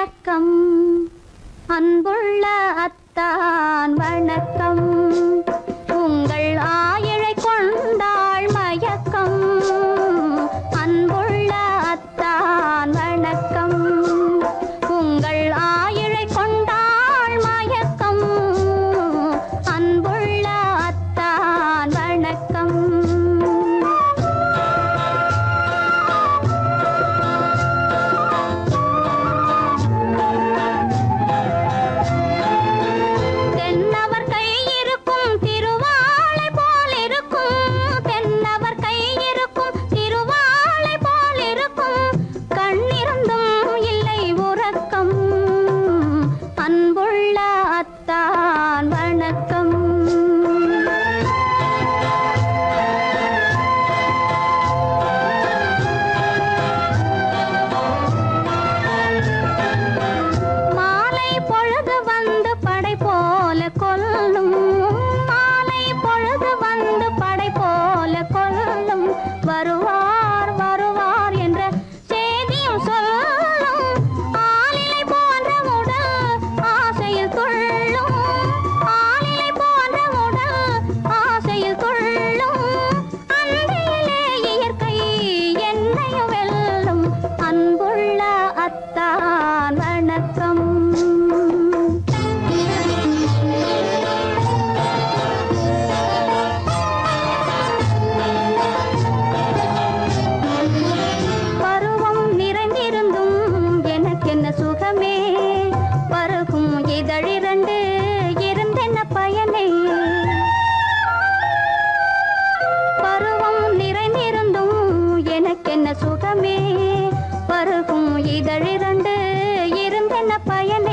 வணக்கம். அன்புள்ள அத்தான் வணக்கம். பயன்